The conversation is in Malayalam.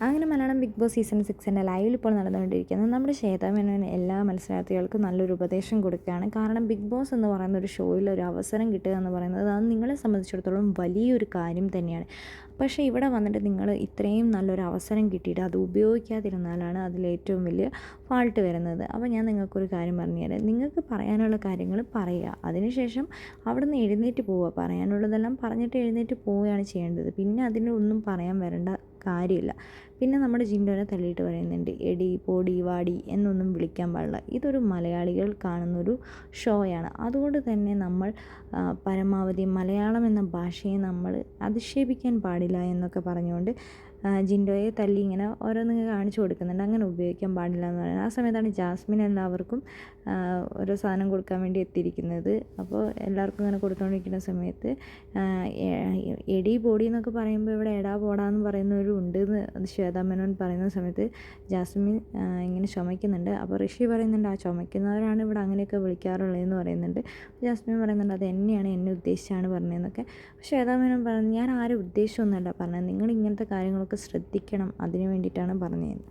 അങ്ങനെ മലയാളം ബിഗ് ബോസ് സീസൺ സിക്സിന്റെ ലൈവിൽ ഇപ്പോൾ നടന്നുകൊണ്ടിരിക്കുന്നത് നമ്മുടെ ശ്വേതാമേനോൻ എല്ലാ മത്സരാർത്ഥികൾക്കും നല്ലൊരു ഉപദേശം കൊടുക്കുകയാണ്. കാരണം ബിഗ് ബോസ് എന്ന് പറയുന്ന ഒരു ഷോയിൽ ഒരു അവസരം കിട്ടുക എന്ന് പറയുന്നത് അത് നിങ്ങളെ സംബന്ധിച്ചിടത്തോളം വലിയൊരു കാര്യം തന്നെയാണ്. പക്ഷേ ഇവിടെ വന്നിട്ട് നിങ്ങൾ ഇത്രയും നല്ലൊരു അവസരം കിട്ടിയിട്ട് അത് ഉപയോഗിക്കാതിരുന്നാലാണ് അതിലേറ്റവും വലിയ ഫാൾട്ട് വരുന്നത്. അപ്പോൾ ഞാൻ നിങ്ങൾക്കൊരു കാര്യം പറഞ്ഞുതരാം നിങ്ങൾക്ക് പറയാനുള്ള കാര്യങ്ങൾ പറയുക. അതിനുശേഷം അവിടുന്ന് എഴുന്നേറ്റ് പോവുക. പറയാനുള്ളതെല്ലാം പറഞ്ഞിട്ട് എഴുന്നേറ്റ് പോവുകയാണ് ചെയ്യേണ്ടത്. പിന്നെ അതിനൊന്നും പറയാൻ വരേണ്ട കാര്യമില്ല. പിന്നെ നമ്മുടെ ജിൻഡോനെ തള്ളിയിട്ട് പറയുന്നുണ്ട് എടി പോടി വാടി എന്നൊന്നും വിളിക്കാൻ പാടില്ല. ഇതൊരു മലയാളികൾ കാണുന്നൊരു ഷോയാണ്. അതുകൊണ്ട് തന്നെ നമ്മൾ പരമാവധി മലയാളം എന്ന ഭാഷയെ നമ്മൾ അധിക്ഷേപിക്കാൻ പാടില്ല എന്നൊക്കെ പറഞ്ഞുകൊണ്ട് ജിൻഡോയെ തല്ലി ഇങ്ങനെ ഓരോന്ന് കാണിച്ചു കൊടുക്കുന്നുണ്ട്. അങ്ങനെ ഉപയോഗിക്കാൻ പാടില്ല എന്ന് പറയുന്നത്. ആ സമയത്താണ് ജാസ്മിൻ എല്ലാവർക്കും ഓരോ സാധനം കൊടുക്കാൻ വേണ്ടി എത്തിയിരിക്കുന്നത്. അപ്പോൾ എല്ലാവർക്കും ഇങ്ങനെ കൊടുത്തുകൊണ്ടിരിക്കുന്ന സമയത്ത് എടി പൊടി എന്നൊക്കെ പറയുമ്പോൾ ഇവിടെ എടാ പോടാന്ന് പറയുന്നവരും ഉണ്ട് എന്ന് ശ്വേതാമേനോൻ പറയുന്ന സമയത്ത് ജാസ്മിൻ ഇങ്ങനെ ചുമയ്ക്കുന്നുണ്ട്. അപ്പോൾ ഋഷി പറയുന്നുണ്ട് ആ ചുമയ്ക്കുന്നവരാണ് ഇവിടെ അങ്ങനെയൊക്കെ വിളിക്കാറുള്ളതെന്ന് പറയുന്നുണ്ട്. ജാസ്മിൻ പറയുന്നുണ്ട് അത് എന്നെയാണ് എന്നെ ഉദ്ദേശിച്ചാണ് പറഞ്ഞതെന്നൊക്കെ. ശ്വേതാമേനോൻ പറഞ്ഞു ഞാൻ ആരും ഉദ്ദേശമൊന്നുമല്ല പറഞ്ഞത്. നിങ്ങൾ ഇങ്ങനത്തെ കാര്യങ്ങളൊക്കെ ശ്രദ്ധിക്കണം. അതിനു വേണ്ടിയിട്ടാണ് പറഞ്ഞത്.